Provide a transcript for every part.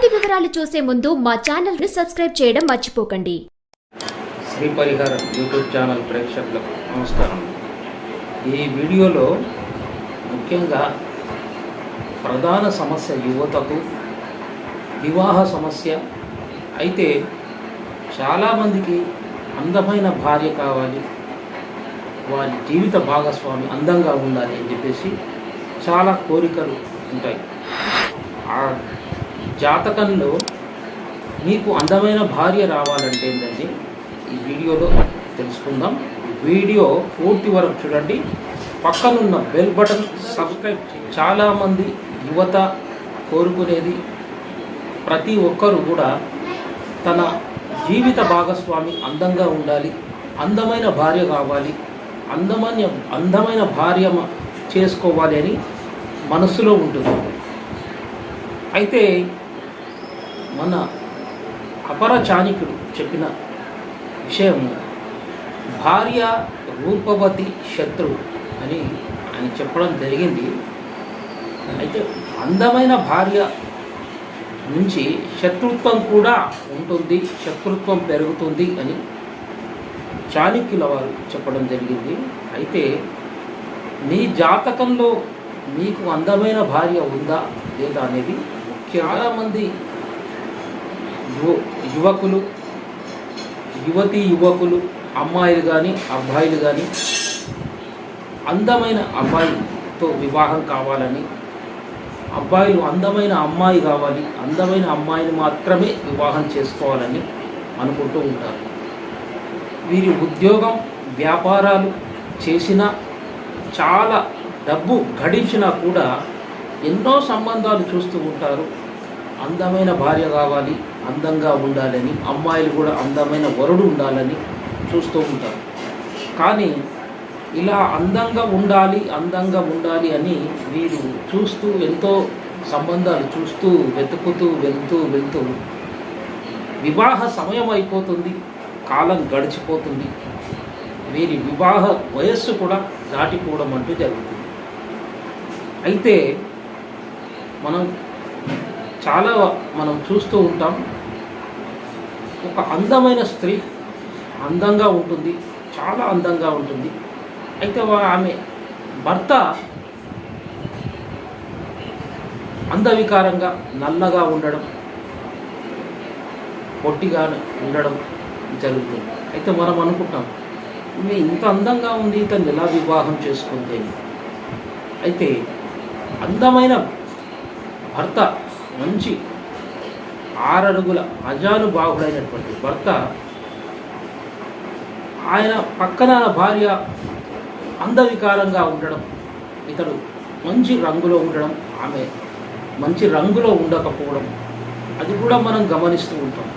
పూర్తి వివరాలు చూసే ముందు మా ఛానల్ని సబ్స్క్రైబ్ చేయడం మర్చిపోకండి. శ్రీ పరిహారం యూట్యూబ్ ఛానల్ ప్రేక్షకులకు నమస్కారం. ఈ వీడియోలో ముఖ్యంగా ప్రధాన సమస్య యువతకు వివాహ సమస్య. అయితే చాలామందికి అందమైన భార్య కావాలి. వారి జీవిత భాగస్వామి అందంగా ఉండాలి అని చెప్పేసి చాలా కోరికలు ఉంటాయి. ఆ జాతకంలో మీకు అందమైన భార్య రావాలంటే ఏంటండి? ఈ వీడియోలో తెలుసుకుందాం. వీడియో పూర్తి వరకు చూడండి. పక్కనున్న బెల్ బటన్ సబ్స్క్రైబ్ చాలామంది యువత కోరుకునేది ప్రతి ఒక్కరు కూడా తన జీవిత భాగస్వామి అందంగా ఉండాలి అందమైన భార్య కావాలి అందమైన అందమైన భార్య చేసుకోవాలి అని మనసులో ఉంటుంది. అయితే మన అపర చాణికుడు చెప్పిన విషయం భార్య రూపవతి శత్రువు అని ఆయన చెప్పడం జరిగింది. అయితే అందమైన భార్య నుంచి శత్రుత్వం కూడా ఉంటుంది శత్రుత్వం పెరుగుతుంది అని చాణక్యుల వారు చెప్పడం జరిగింది. అయితే మీ జాతకంలో మీకు అందమైన భార్య ఉందా లేదా అనేది చాలామంది యువ యువకులు యువతి యువకులు అమ్మాయిలు కానీ అబ్బాయిలు కానీ అందమైన అబ్బాయితో వివాహం కావాలని అబ్బాయిలు అందమైన అమ్మాయి కావాలి అందమైన అమ్మాయిని మాత్రమే వివాహం చేసుకోవాలని అనుకుంటూ ఉంటారు. వీరి ఉద్యోగం వ్యాపారాలు చేసిన చాలా డబ్బు గడించినా కూడా ఎన్నో సంబంధాలు చూస్తూ ఉంటారు. అందమైన భార్య కావాలి అందంగా ఉండాలని అమ్మాయిలు కూడా అందమైన వరుడు ఉండాలని చూస్తూ ఉంటారు. కానీ ఇలా అందంగా ఉండాలి అందంగా ఉండాలి అని వీరు చూస్తూ ఎంతో సంబంధాలు చూస్తూ వెతుకుతూ వెళ్తూ వెళ్తూ వివాహ సమయం అయిపోతుంది కాలం గడిచిపోతుంది. వీరి వివాహ వయస్సు కూడా దాటిపోవడం అంటూ జరుగుతుంది. అయితే మనం చాలా మనం చూస్తూ ఉంటాం. ఒక అందమైన స్త్రీ అందంగా ఉంటుంది చాలా అందంగా ఉంటుంది. అయితే ఆమె భర్త అందవికారంగా నల్లగా ఉండడం పొట్టిగా ఉండడం జరుగుతుంది. అయితే మనం అనుకుంటాం ఈమె ఇంత అందంగా ఉంది ఇతను ఎలా వివాహం చేసుకుంది? అయితే అందమైన భర్త మంచి ఆరడుగుల అజానుబాహుడైనటువంటి భర్త ఆయన పక్కన భార్య అందవికారంగా ఉండడం ఇతడు మంచి రంగులో ఉండడం ఆమె మంచి రంగులో ఉండకపోవడం అది కూడా మనం గమనిస్తూ ఉంటాం.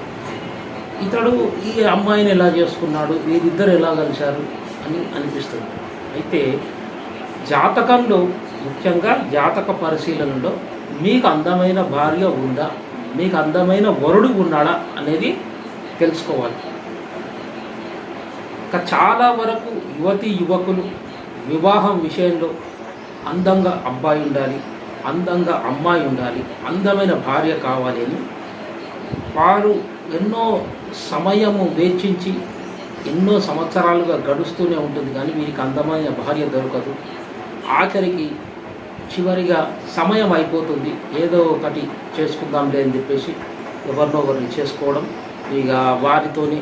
ఇతడు ఈ అమ్మాయిని ఎలా చేసుకున్నాడు వీరిద్దరు ఎలా కలిశారు అని అనిపిస్తుంది. అయితే జాతకంలో ముఖ్యంగా జాతక పరిశీలనలో మీకు అందమైన భార్య ఉందా? మీకు అందమైన వరుడు ఉన్నాడా? అనేది తెలుసుకోవాలి. ఇంకా చాలా వరకు యువతి యువకులు వివాహం విషయంలో అందంగా అబ్బాయి ఉండాలి అందంగా అమ్మాయి ఉండాలి అందమైన భార్య కావాలి అని వారు ఎన్నో సమయము వేచించి ఎన్నో సంవత్సరాలుగా గడుస్తూనే ఉంటుంది. కానీ వీరికి అందమైన భార్య దొరకదు. ఆఖరికి చివరిగా సమయం అయిపోతుంది ఏదో ఒకటి చేసుకుందాంలే అని చెప్పేసి ఎవరినో ఒకరిని చేసుకోవడం ఇక వారితోనే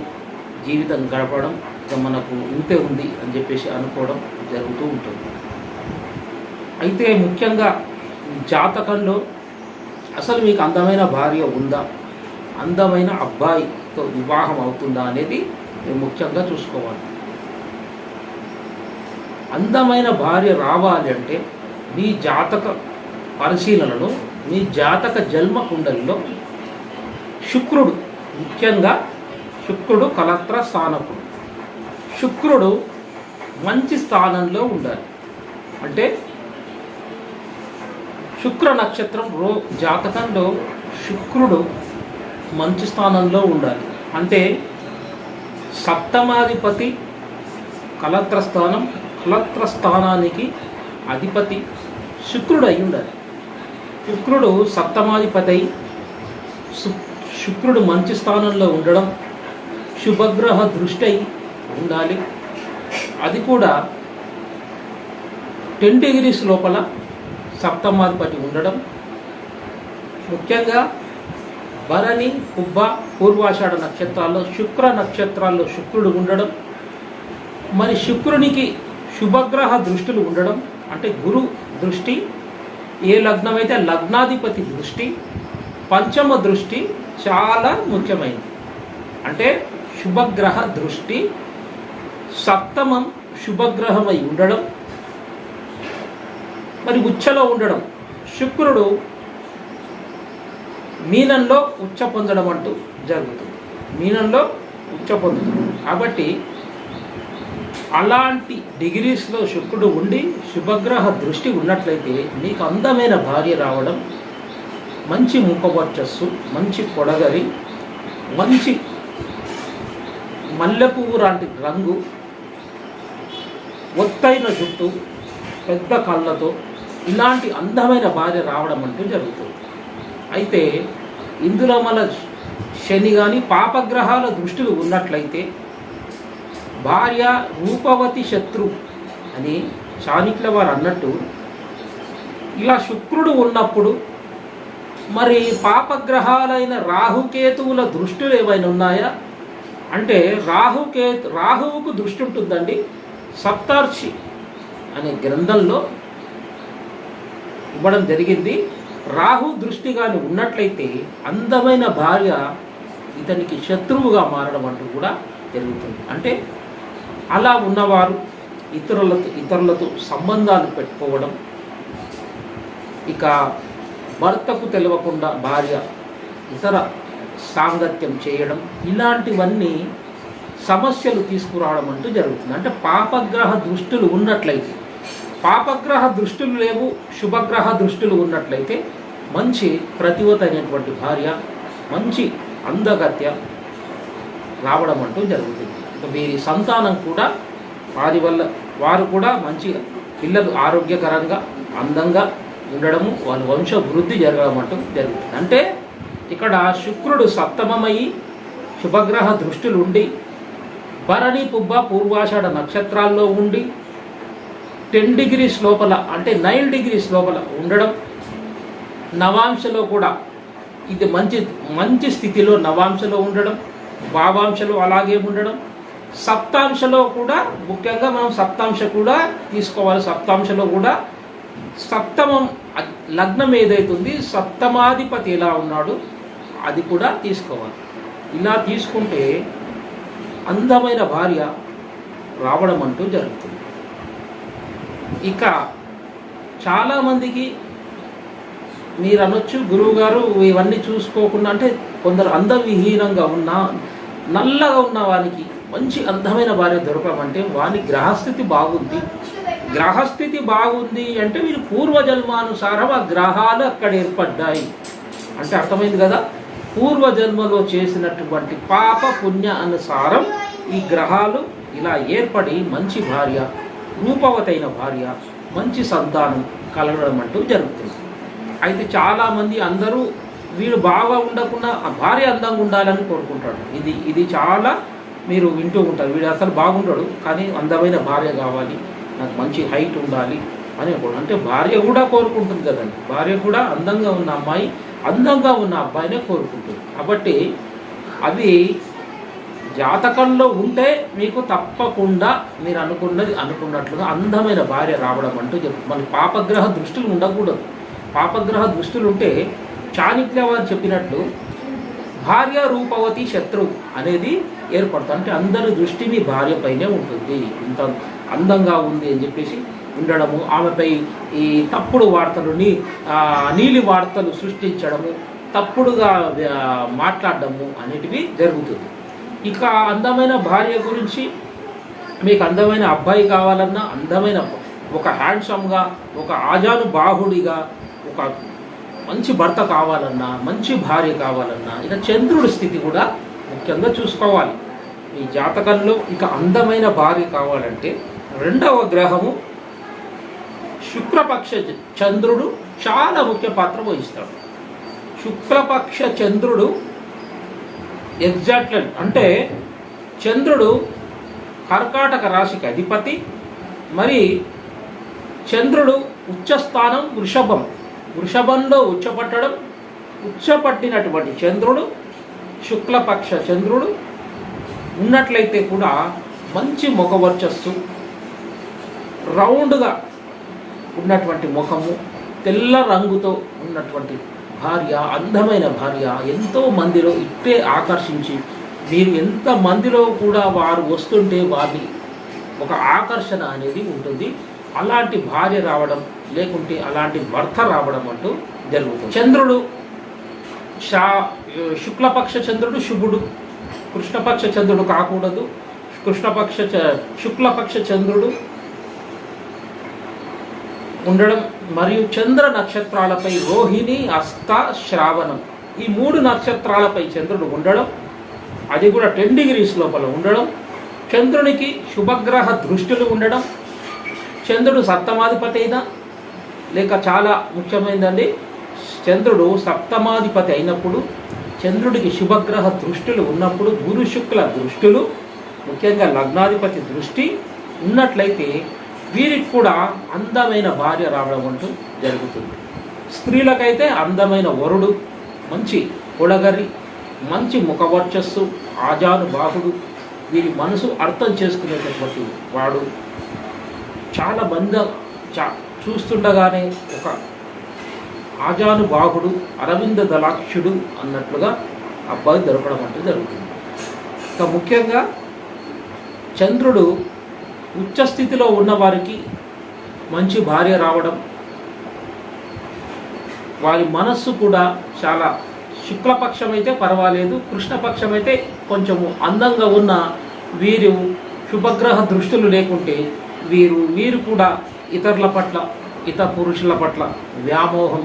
జీవితం గడపడం ఇక మనకు ఇంతే ఉంది అని చెప్పేసి అనుకోవడం జరుగుతూ ఉంటుంది. అయితే ముఖ్యంగా జాతకంలో అసలు మీకు అందమైన భార్య ఉందా? అందమైన అబ్బాయితో వివాహం అవుతుందా అనేది ముఖ్యంగా చూసుకోవాలి. అందమైన భార్య రావాలి అంటే మీ జాతక పరిశీలనలో మీ జాతక జన్మ కుండలిలో శుక్రుడు ముఖ్యంగా శుక్రుడు కలత్ర స్థానకుడు. శుక్రుడు మంచి స్థానంలో ఉండాలి. అంటే శుక్ర నక్షత్రం రో జాతకంలో శుక్రుడు మంచి స్థానంలో ఉండాలి. అంటే సప్తమాధిపతి కలత్ర స్థానం కలత్ర స్థానానికి అధిపతి శుక్రుడు అయి ఉండాలి శుక్రుడు సప్తమాధిపతి శుక్రుడు మంచి స్థానంలో ఉండడం శుభగ్రహ దృష్టి ఉండాలి. అది కూడా టెన్ డిగ్రీస్ లోపల సప్తమాధిపతి ఉండడం. ముఖ్యంగా భరణి కుబ్బ పూర్వాషాఢ నక్షత్రాల్లో శుక్ర నక్షత్రాల్లో శుక్రుడు ఉండడం. మరి శుక్రునికి శుభగ్రహ దృష్టిలు ఉండడం. అంటే గురు దృష్టి ఏ లగ్నం అయితే లగ్నాధిపతి దృష్టి పంచమ దృష్టి చాలా ముఖ్యమైనది. అంటే శుభగ్రహ దృష్టి సప్తమం శుభగ్రహమై ఉండడం మరి ఉచ్చలో ఉండడం. శుక్రుడు మీనంలో ఉచ్చ పొందడం అంటూ జరుగుతుంది. మీనంలో ఉచ్చ పొందుతుంది కాబట్టి అలాంటి డిగ్రీస్లో శుక్రుడు ఉండి శుభగ్రహ దృష్టి ఉన్నట్లయితే నీకు అందమైన భార్య రావడం మంచి ముఖవర్చస్సు మంచి పొడగవి మంచి మల్లెపువ్వు లాంటి రంగు ఒత్తైన జుట్టు పెద్ద కళ్ళతో ఇలాంటి అందమైన భార్య రావడం అంటూ జరుగుతుంది. అయితే ఇందులో మన శని కానీ పాపగ్రహాల దృష్టిలు ఉన్నట్లయితే భార్య రూపవతి శత్రు అని చాణిక్ల వారు అన్నట్టు ఇలా శుక్రుడు ఉన్నప్పుడు మరి పాపగ్రహాలైన రాహుకేతువుల దృష్టిలు ఏమైనా ఉన్నాయా? అంటే రాహుకేతు రాహువుకు దృష్టి ఉంటుందండి సప్తార్షి అనే గ్రంథంలో ఇవ్వడం జరిగింది. రాహు దృష్టి కానీ ఉన్నట్లయితే అందమైన భార్య ఇతనికి శత్రువుగా మారడం అంటూ కూడా జరుగుతుంది. అంటే అలా ఉన్నవారు ఇతరులతో ఇతరులతో సంబంధాలు పెట్టుకోవడం ఇక భర్తకు తెలియకుండా భార్య ఇతర సాంగత్యం చేయడం ఇలాంటివన్నీ సమస్యలు తీసుకురావడం అంటూ జరుగుతుంది. అంటే పాపగ్రహ దృష్టిలు ఉన్నట్లయితే పాపగ్రహ దృష్టిలు లేవు శుభగ్రహ దృష్టిలు ఉన్నట్లయితే మంచి ప్రతివత అయినటువంటి భార్య మంచి అందగత్య రావడం అంటూ జరుగుతుంది. వీరి సంతానం కూడా వారి వల్ల వారు కూడా మంచి పిల్లలు ఆరోగ్యకరంగా అందంగా ఉండడము వాళ్ళ వంశ వృద్ధి జరగడం అంటూ జరుగుతుంది. అంటే ఇక్కడ శుక్రుడు సప్తమమయ్యి శుభగ్రహ దృష్టిలు ఉండి భరణి పుబ్బ పూర్వాషాఢ నక్షత్రాల్లో ఉండి టెన్ డిగ్రీస్ లోపల అంటే నైన్ డిగ్రీస్ లోపల ఉండడం నవాంశలో కూడా ఇది మంచి మంచి స్థితిలో నవాంశలో ఉండడం భావాంశలో అలాగే ఉండడం సప్తాంశలో కూడా ముఖ్యంగా మనం సప్తాంశ కూడా తీసుకోవాలి. సప్తాంశలో కూడా సప్తమం లగ్నం ఏదైతుంది? సప్తమాధిపతి ఎలా ఉన్నాడు? అది కూడా తీసుకోవాలి. ఇలా తీసుకుంటే అందమైన భార్య రావడం అంటూ జరుగుతుంది. ఇక చాలామందికి మీరు అనొచ్చు గురువుగారు ఇవన్నీ చూసుకోకుండా అంటే కొందరు అందవిహీనంగా ఉన్న నల్లగా ఉన్న వానికి మంచి అందమైన భార్య దొరకమంటే వాని గ్రహస్థితి బాగుంది. గ్రహస్థితి బాగుంది అంటే వీరు పూర్వజన్మానుసారం ఆ గ్రహాలు అక్కడ ఏర్పడ్డాయి. అంటే అర్థమైంది కదా? పూర్వజన్మలో చేసినటువంటి పాప పుణ్య అనుసారం ఈ గ్రహాలు ఇలా ఏర్పడి మంచి భార్య రూపవతైన భార్య మంచి సంతానం కలగడం అంటూ జరుగుతుంది. అయితే చాలామంది అందరూ వీడు బాగా ఉండకుండా భార్య అందంగా ఉండాలని కోరుకుంటాడు ఇది ఇది చాలా మీరు వింటూ ఉంటారు. వీడు అసలు బాగుండడు కానీ అందమైన భార్య కావాలి. నాకు మంచి హైట్ ఉండాలి అని అనుకోడు. అంటే భార్య కూడా కోరుకుంటుంది కదండి. భార్య కూడా అందంగా ఉన్న అమ్మాయి అందంగా ఉన్న అబ్బాయినే కోరుకుంటుంది. కాబట్టి అది జాతకంలో ఉంటే మీకు తప్పకుండా మీరు అనుకున్నది అనుకున్నట్లుగా అందమైన భార్య రావడం అంటూ చెప్పు. మన పాపగ్రహ దృష్టిలు ఉండకూడదు. పాపగ్రహ దృష్టిలు ఉంటే చాణిక్య వారు చెప్పినట్లు భార్య రూపవతి శత్రువు అనేది ఏర్పడుతుంది అంటే అందరి దృష్టి మీ భార్యపైనే ఉంటుంది. ఇంత అందంగా ఉంది అని చెప్పేసి ఉండడము ఆమెపై ఈ తప్పుడు వార్తలు నీ నీలి వార్తలు సృష్టించడము తప్పుడుగా మాట్లాడడము అనేటివి జరుగుతుంది. ఇక అందమైన భార్య గురించి మీకు అందమైన అబ్బాయి కావాలన్నా అందమైన ఒక హ్యాండ్సమ్గా ఒక ఆజాను బాహుడిగా ఒక మంచి భర్త కావాలన్నా మంచి భార్య కావాలన్నా ఇక చంద్రుడి స్థితి కూడా ముఖ్యంగా చూసుకోవాలి. ఈ జాతకంలో ఇక అందమైన భార్య కావాలంటే రెండవ గ్రహము శుక్రపక్ష చంద్రుడు చాలా ముఖ్య పాత్ర వహిస్తాడు. శుక్లపక్ష చంద్రుడు ఎగ్జాక్ట్ అంటే చంద్రుడు కర్కాటక రాశికి అధిపతి మరి చంద్రుడు ఉచ్చస్థానం వృషభం. వృషభంలో ఉచ్చపట్టడం ఉచ్చపట్టినటువంటి చంద్రుడు శుక్లపక్ష చంద్రుడు ఉన్నట్లయితే కూడా మంచి ముఖ వర్చస్సు రౌండ్గా ఉన్నటువంటి ముఖము తెల్ల రంగుతో ఉన్నటువంటి భార్య అందమైన భార్య ఎంతో మందిలో ఇట్టే ఆకర్షించి మీరు ఎంత మందిలో కూడా వారు వస్తుంటే వారి ఒక ఆకర్షణ అనేది ఉంటుంది. అలాంటి భార్య రావడం లేకుంటే అలాంటి భర్త రావడం అంటూ జరుగుతుంది. చంద్రుడు శా శుక్లపక్ష చంద్రుడు శుభుడు. కృష్ణపక్ష చంద్రుడు కాకూడదు. కృష్ణపక్ష చ- శుక్లపక్ష చంద్రుడు ఉండడం మరియు చంద్ర నక్షత్రాలపై రోహిణి అస్త శ్రావణం. ఈ మూడు నక్షత్రాలపై చంద్రుడు ఉండడం అది కూడా టెన్ డిగ్రీస్ లోపల ఉండడం చంద్రునికి శుభగ్రహ దృష్టిలు ఉండడం చంద్రుడు సప్తమాధిపతి అయినా లేక చాలా ముఖ్యమైనదండి చంద్రుడు సప్తమాధిపతి అయినప్పుడు చంద్రుడికి శుభగ్రహ దృష్టిలు ఉన్నప్పుడు గురు శుక్ల దృష్టిలు ముఖ్యంగా లగ్నాధిపతి దృష్టి ఉన్నట్లయితే వీరికి కూడా అందమైన భార్య రావడం అంటూ జరుగుతుంది. స్త్రీలకైతే అందమైన వరుడు మంచి కొడగరి మంచి ముఖవర్చస్సు ఆజాను బాహుడు వీరి మనసు అర్థం చేసుకునేటటువంటి వాడు. చాలా మంది చా చూస్తుండగానే ఒక ఆజానుబాహుడు అరవింద దళాక్షుడు అన్నట్లుగా అబ్బాయి దొరకడం అంటే జరుగుతుంది. ఇక ముఖ్యంగా చంద్రుడు ఉచ్చస్థితిలో ఉన్నవారికి మంచి భార్య రావడం వారి మనస్సు కూడా చాలా శుక్లపక్షం అయితే పర్వాలేదు కృష్ణపక్షం అయితే కొంచెము అందంగా ఉన్న వీరు శుభగ్రహ దృష్టులు లేకుంటే వీరు వీరు కూడా ఇతరుల పట్ల ఇతర పురుషుల పట్ల వ్యామోహం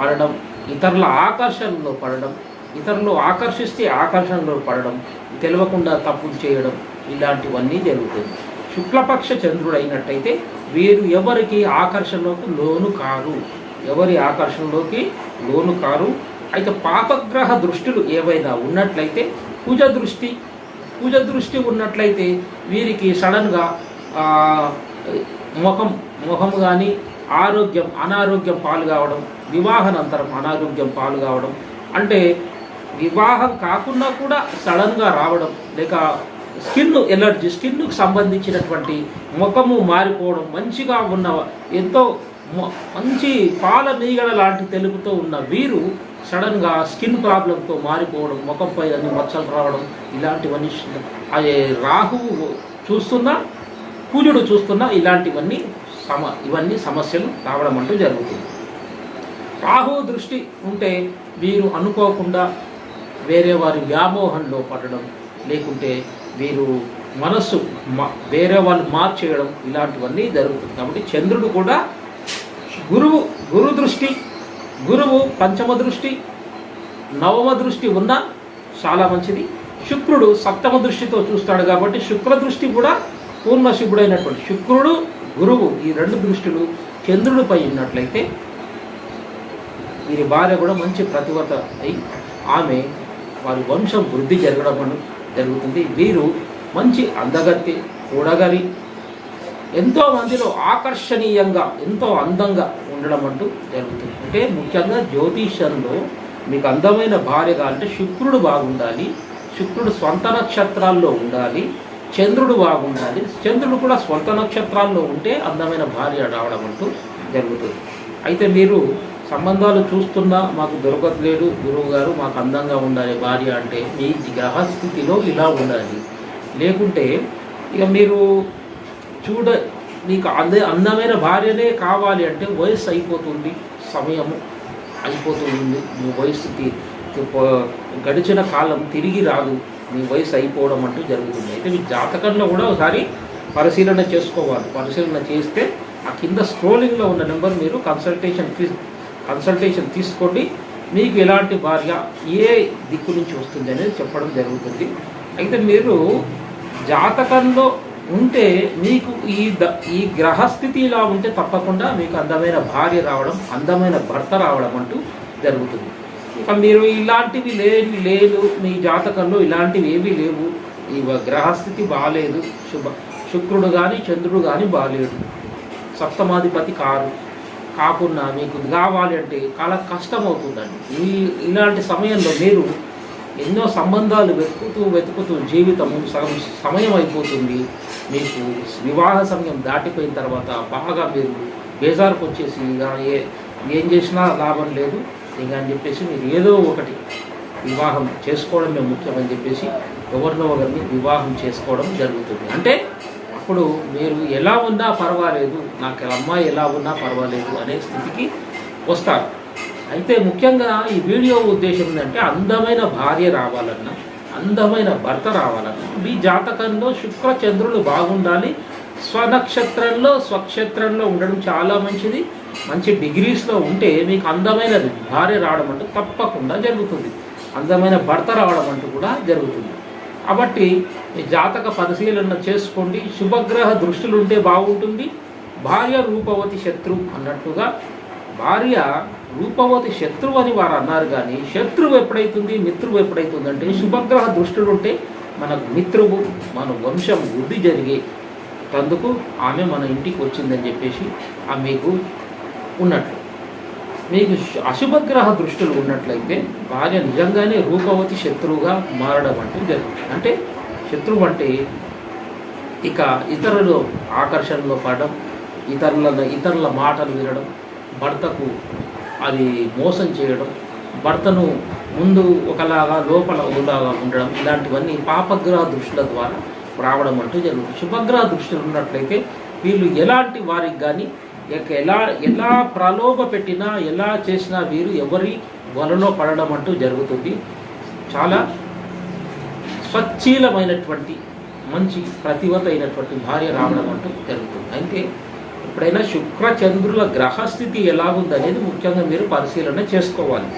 పడడం ఇతరుల ఆకర్షణలో పడడం ఇతరులు ఆకర్షిస్తే ఆకర్షణలో పడడం తెలియకుండా తప్పులు చేయడం ఇలాంటివన్నీ జరుగుతుంది. శుక్లపక్ష చంద్రుడు అయినట్టయితే వీరు ఎవరికి ఆకర్షణలోకి లోను కారు? ఎవరి ఆకర్షణలోకి లోను కారు? అయితే పాపగ్రహ దృష్టిలు ఏవైనా ఉన్నట్లయితే పూజ దృష్టి పూజ దృష్టి ఉన్నట్లయితే వీరికి సడన్గా ముఖం ముఖం కానీ ఆరోగ్యం అనారోగ్యం పాలు కావడం వివాహానంతరం అనారోగ్యం పాలు కావడం అంటే వివాహం కాకుండా కూడా సడన్గా రావడం లేక స్కిన్ ఎలర్జీ స్కిన్కు సంబంధించినటువంటి ముఖము మారిపోవడం మంచిగా ఉన్న ఎంతో మంచి పాల నీగడ లాంటి తెలుపుతో ఉన్న వీరు సడన్గా స్కిన్ ప్రాబ్లంతో మారిపోవడం ముఖంపై అన్ని మచ్చలు రావడం ఇలాంటివన్నీ అది అదే రాహువు చూస్తున్నా పూజుడు చూస్తున్నా ఇలాంటివన్నీ సమ ఇవన్నీ సమస్యలు రావడం అంటూ జరుగుతుంది. రాహు దృష్టి ఉంటే వీరు అనుకోకుండా వేరే వారి వ్యామోహంలో పడడం లేకుంటే వీరు మనస్సు వేరే వాళ్ళు మార్చేయడం ఇలాంటివన్నీ జరుగుతుంది. కాబట్టి చంద్రుడు కూడా గురువు గురు దృష్టి గురువు పంచమ దృష్టి నవమ దృష్టి ఉన్నా చాలా మంచిది. శుక్రుడు సప్తమ దృష్టితో చూస్తాడు కాబట్టి శుక్ర దృష్టి కూడా పూర్ణ శుభుడైనటువంటి శుక్రుడు గురువు ఈ రెండు దృష్టిలు చంద్రుడిపై ఉన్నట్లయితే వీరి భార్య కూడా మంచి ప్రతివత అయి ఆమె వారి వంశం వృద్ధి జరగడం జరుగుతుంది. వీరు మంచి అందగత్తి కూడగలి ఎంతో మందిలో ఆకర్షణీయంగా ఎంతో అందంగా ఉండడం అంటూ జరుగుతుంది. అంటే ముఖ్యంగా జ్యోతిషంలో మీకు అందమైన భార్య కావాలంటే శుక్రుడు బాగుండాలి శుక్రుడు స్వంత నక్షత్రాల్లో ఉండాలి చంద్రుడు బాగుండాలి. చంద్రుడు కూడా స్వంత నక్షత్రాల్లో ఉంటే అందమైన భార్య రావడం అంటూ జరుగుతుంది. అయితే మీరు సంబంధాలు చూస్తున్నా మాకు దొరకట్లేదు గురువు గారు మాకు అందంగా ఉండాలి భార్య అంటే మీ గ్రహస్థితిలో ఇలా ఉండాలి. లేకుంటే ఇక మీరు చూడ మీకు అంద అందమైన భార్యనే కావాలి అంటే వయస్సు అయిపోతుంది సమయము అయిపోతుంది. మీ వయస్సుకి గడిచిన కాలం తిరిగి రాదు. మీ వయసు అయిపోవడం అంటూ జరుగుతుంది. అయితే మీ జాతకంలో కూడా ఒకసారి పరిశీలన చేసుకోవాలి. పరిశీలన చేస్తే ఆ కింద స్క్రోలింగ్లో ఉన్న నెంబర్ మీరు కన్సల్టేషన్ ఫీజ్ కన్సల్టేషన్ తీసుకోండి. మీకు ఎలాంటి భార్య ఏ దిక్కు నుంచి వస్తుంది అనేది చెప్పడం జరుగుతుంది. అయితే మీరు జాతకంలో ఉంటే మీకు ఈ ద ఈ గ్రహస్థితి ఇలా ఉంటే తప్పకుండా మీకు అందమైన భార్య రావడం అందమైన భర్త రావడం అంటూ జరుగుతుంది. ఇక మీరు ఇలాంటివి లేని లేదు మీ జాతకంలో ఇలాంటివి ఏమీ లేవు. ఈ గ్రహస్థితి బాగాలేదు శుభ శుక్రుడు కానీ చంద్రుడు కానీ బాగాలేడు సప్తమాధిపతి కారు కాకుండా మీకు కావాలి అంటే చాలా కష్టమవుతుందండి. ఈ ఇలాంటి సమయంలో మీరు ఎన్నో సంబంధాలు వెతుకుతూ వెతుకుతూ జీవితం సగం సమయం అయిపోతుంది. మీకు వివాహ సమయం దాటిపోయిన తర్వాత బాగా మీరు బేజారుకు వచ్చేసి ఏం చేసినా లాభం లేదు. ఇక అని చెప్పేసి మీరు ఏదో ఒకటి వివాహం చేసుకోవడమే ముఖ్యమని చెప్పేసి ఎవరినో ఒకరిని వివాహం చేసుకోవడం జరుగుతుంది. అంటే అప్పుడు మీరు ఎలా ఉన్నా పర్వాలేదు నాకు అమ్మాయి ఎలా ఉన్నా పర్వాలేదు అనే స్థితికి వస్తారు. అయితే ముఖ్యంగా ఈ వీడియో ఉద్దేశం ఏంటంటే అందమైన భార్య రావాలన్నా అందమైన భర్త రావాలన్నా మీ జాతకంలో శుక్ర చంద్రులు బాగుండాలి స్వనక్షత్రంలో స్వక్షేత్రంలో ఉండడం చాలా మంచిది. మంచి డిగ్రీస్లో ఉంటే మీకు అందమైన భార్య రావడం అంటూ తప్పకుండా జరుగుతుంది. అందమైన భర్త రావడం అంటూ కూడా జరుగుతుంది. కాబట్టి మీ జాతక పరిశీలన చేసుకోండి. శుభగ్రహ దృష్టిలు ఉంటే బాగుంటుంది. భార్య రూపవతి శత్రు అన్నట్టుగా భార్య రూపవతి శత్రువు అని వారు అన్నారు కానీ శత్రువు ఎప్పుడైతుంది? మిత్రువు ఎప్పుడైతుంది అంటే శుభగ్రహ దృష్టిలు ఉంటే మనకు మిత్రువు మన వంశం వృద్ధి జరిగే తందుకు ఆమె మన ఇంటికి వచ్చిందని చెప్పేసి ఆ మీకు ఉన్నట్లు. మీకు అశుభగ్రహ దృష్టిలు ఉన్నట్లయితే భార్య నిజంగానే రూపవతి శత్రువుగా మారడం అంటూ జరుగుతుంది. అంటే శత్రువు అంటే ఇక ఇతరులు ఆకర్షణలో పడడం ఇతరుల ఇతరుల మాటలు వినడం భర్తకు అది మోసం చేయడం భర్తను ముందు ఒకలాగా లోపల ఒకలాగా ఉండడం ఇలాంటివన్నీ పాపగ్రహ దృష్టిల ద్వారా రావడం అంటూ జరుగుతుంది. శుభగ్రహ దృష్టిలు ఉన్నట్లయితే వీళ్ళు ఎలాంటి వారికి కానీ ఎలా ఎలా ప్రలోభ పెట్టినా ఎలా చేసినా వీరు ఎవరి వలలో పడడం అంటూ జరుగుతుంది. చాలా స్వచ్ఛీలమైనటువంటి మంచి ప్రతివత అయినటువంటి భార్య రావడం అంటూ జరుగుతుంది. అయితే ఎప్పుడైనా శుక్ర చంద్రుల గ్రహస్థితి ఎలాగుందనేది ముఖ్యంగా మీరు పరిశీలన చేసుకోవాలి.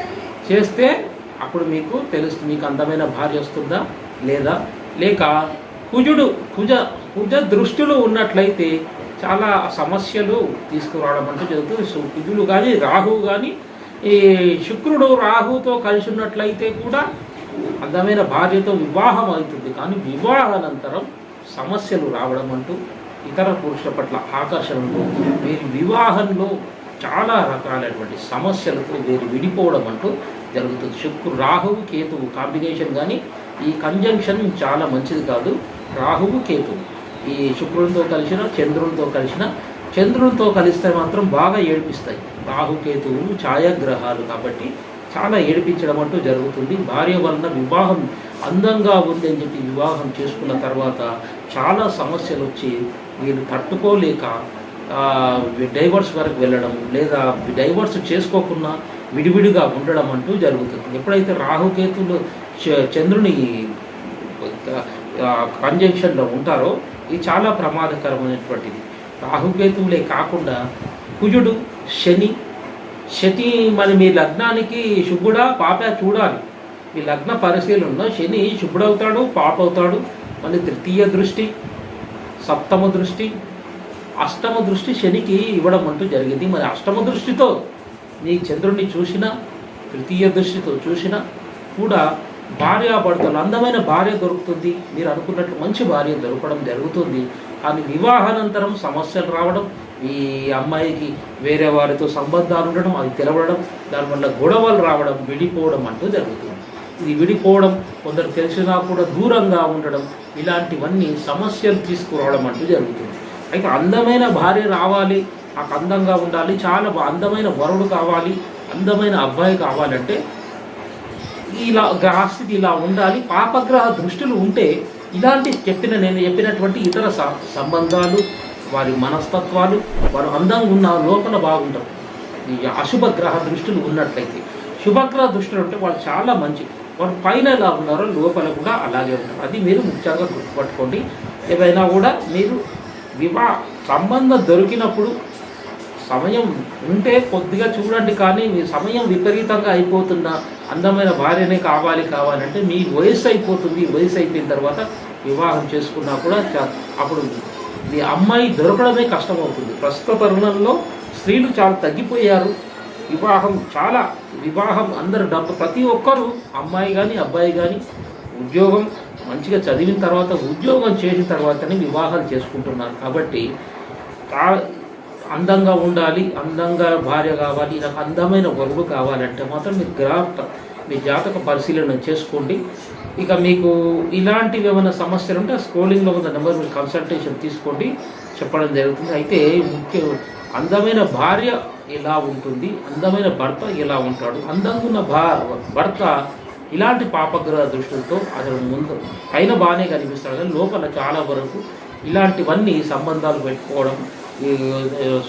చేస్తే అప్పుడు మీకు తెలుస్తుంది మీకు అందమైన భార్య వస్తుందా లేదా? లేక కుజుడు కుజ కుజ దృష్టిలో ఉన్నట్లయితే చాలా సమస్యలు తీసుకురావడం అంటే జరుగుతుంది సో కుజుడు కానీ రాహువు కానీ ఈ శుక్రుడు రాహుతో కలిసి ఉన్నట్లయితే కూడా అందమైన భార్యతో వివాహం అవుతుంది. కానీ వివాహానంతరం సమస్యలు రావడం అంటూ ఇతర పురుషుల పట్ల ఆకర్షణలు వీరి వివాహంలో చాలా రకాలైనటువంటి సమస్యలతో వీరు విడిపోవడం అంటూ జరుగుతుంది. శుక్రు రాహువు కేతువు కాంబినేషన్ కానీ ఈ కంజంక్షన్ చాలా మంచిది కాదు. రాహువు కేతువు. ఈ శుక్రునితో కలిసిన చంద్రునితో కలిసిన చంద్రునితో కలిస్తే మాత్రం బాగా ఏడిపిస్తాయి. రాహుకేతువులు ఛాయాగ్రహాలు కాబట్టి చాలా ఏడిపించడం అంటూ జరుగుతుంది. భార్య వలన వివాహం అందంగా ఉంది అని చెప్పి వివాహం చేసుకున్న తర్వాత చాలా సమస్యలు వచ్చి వీళ్ళు తట్టుకోలేక డైవర్స్ వరకు వెళ్ళడం లేదా డైవర్స్ చేసుకోకుండా విడివిడిగా ఉండడం అంటూ జరుగుతుంది. ఎప్పుడైతే రాహుకేతులు చ- చంద్రుని కంజంక్షన్లో ఉంటారో ఇది చాలా ప్రమాదకరమైనటువంటిది. రాహుకేతువులే కాకుండా కుజుడు శని శని మరి మీ లగ్నానికి శుభుడా పాప చూడాలి. మీ లగ్న పరిశీలనలో శని శుభుడవుతాడు పాప అవుతాడు మళ్ళీ తృతీయ దృష్టి సప్తమ దృష్టి అష్టమ దృష్టి శనికి ఇవ్వడం అంటూ జరిగింది. మరి అష్టమ దృష్టితో నీ చంద్రుడిని చూసినా తృతీయ దృష్టితో చూసినా కూడా భార్యాభర్తలు అందమైన భార్య దొరుకుతుంది. మీరు అనుకున్నట్లు మంచి భార్య దొరకడం జరుగుతుంది. కానీ వివాహానంతరం సమస్యలు రావడం ఈ అమ్మాయికి వేరే వారితో సంబంధాలు ఉండడం అది తెలవడం దానివల్ల గొడవలు రావడం విడిపోవడం అంటూ జరుగుతుంది. ఇది విడిపోవడం కొందరు తెలిసినా కూడా దూరంగా ఉండడం ఇలాంటివన్నీ సమస్యలు తీసుకురావడం అంటూ జరుగుతుంది. అయితే అందమైన భార్య రావాలి నాకు అందంగా ఉండాలి చాలా అందమైన వరుడు కావాలి అందమైన అబ్బాయి కావాలంటే ఇలా గ్రహస్థితి ఇలా ఉండాలి. పాపగ్రహ దృష్టిలు ఉంటే ఇలాంటి చెప్పిన నేను చెప్పినటువంటి ఇతర స- సంబంధాలు వారి మనస్తత్వాలు వారు అందంగా ఉన్న లోపల బాగుంటారు ఈ అశుభ గ్రహ దృష్టిలు ఉన్నట్లయితే శుభగ్రహ దృష్టిలు ఉంటే వాళ్ళు చాలా మంచి. వారు పైన ఎలా ఉన్నారో లోపల కూడా అలాగే ఉంటారు. అది మీరు ముఖ్యంగా గుర్తుపట్టుకోండి. ఏవైనా కూడా మీరు వివాహ సంబంధం దొరికినప్పుడు సమయం ఉంటే కొద్దిగా చూడండి కానీ మీ సమయం విపరీతంగా అయిపోతున్న అందమైన భార్యనే కావాలి కావాలంటే మీ వయసు అయిపోతుంది. వయసు అయిపోయిన తర్వాత వివాహం చేసుకున్నా కూడా అప్పుడు మీ అమ్మాయి దొరకడమే కష్టమవుతుంది. ప్రస్తుత తరుణంలో స్త్రీలు చాలా తగ్గిపోయారు. వివాహం చాలా వివాహం అందరు డబ్బు ప్రతి ఒక్కరూ అమ్మాయి కానీ అబ్బాయి కానీ ఉద్యోగం మంచిగా చదివిన తర్వాత ఉద్యోగం చేసిన తర్వాతనే వివాహాలు చేసుకుంటున్నారు. కాబట్టి అందంగా ఉండాలి అందంగా భార్య కావాలి నాకు అందమైన వరుడు కావాలంటే మాత్రం మీరు గ్రాఫ్ మీ జాతక పరిశీలన చేసుకోండి. ఇక మీకు ఇలాంటివి ఏమైనా సమస్యలు ఉంటే స్క్రోలింగ్లో ఉన్న నెంబర్ మీరు కన్సల్టేషన్ తీసుకోండి. చెప్పడం జరుగుతుంది. అయితే ముఖ్య అందమైన భార్య ఎలా ఉంటుంది అందమైన భర్త ఎలా ఉంటాడు అందంగా ఉన్న భా భర్త ఇలాంటి పాపగ్రహ దృష్టితో అతను ముందు పైన బాగానే కనిపిస్తాడు. కానీ లోపల చాలా వరకు ఇలాంటివన్నీ సంబంధాలు పెట్టుకోవడం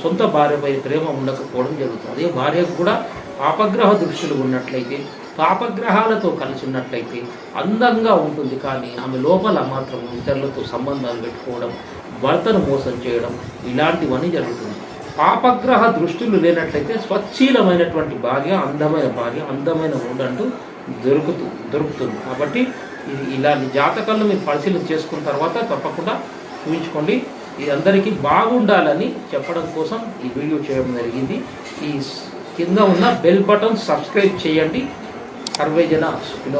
సొంత భార్యపై ప్రేమ ఉండకపోవడం జరుగుతుంది. అదే భార్యకు కూడా పాపగ్రహ దృష్టిలు ఉన్నట్లయితే పాపగ్రహాలతో కలిసి ఉన్నట్లయితే అందంగా ఉంటుంది. కానీ ఆమె లోపల మాత్రం ఇతరులతో సంబంధాలు పెట్టుకోవడం భర్తను మోసం చేయడం ఇలాంటివన్నీ జరుగుతుంది. పాపగ్రహ దృష్టిలు లేనట్లయితే స్వచ్ఛీలమైనటువంటి భార్య అందమైన భార్య అందమైన ఉండంటూ దొరుకుతు దొరుకుతుంది. కాబట్టి ఇది ఇలాంటి జాతకాలను మీరు పరిశీలన చేసుకున్న తర్వాత తప్పకుండా చూపించుకోండి ఇది అందరికీ బాగుండాలని చెప్పడం కోసం ఈ వీడియో చేయడం జరిగింది. ఈ కింద ఉన్న బెల్ బటన్ సబ్స్క్రైబ్ చేయండి. సర్వేజన జన